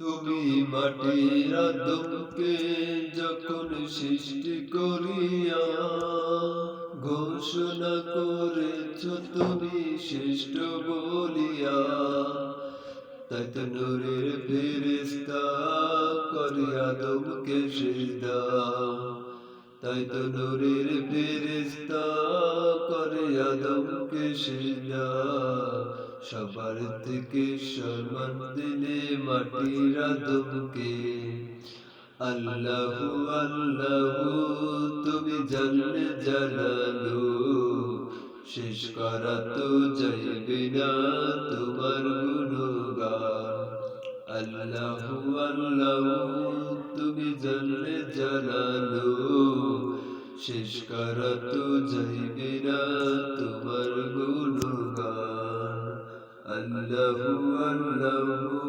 তুমি মাটির আদমকে যখন সৃষ্টি করিয়া ঘোষণা করেছ তুমি শ্রেষ্ঠ বলিয়া তাই তো নূরের ফেরেস্তা করে আদমকে সিজদা। তাই তো নূরের ফেরেস্তা করে আদমকে সিজদা। সবার থেকে সম্মান দিলে মাটির আদমকে আল্লাহু আল্লাহু, তুমি জানলে জানালো শেষ করা তো যাইবে না তোমার গুণগান। আল্লাহু আল্লাহু, তুমি জানলে জানালো শেষ করা তো যাইবে না তোমার গুণগান আল্লাহু আল্লাহু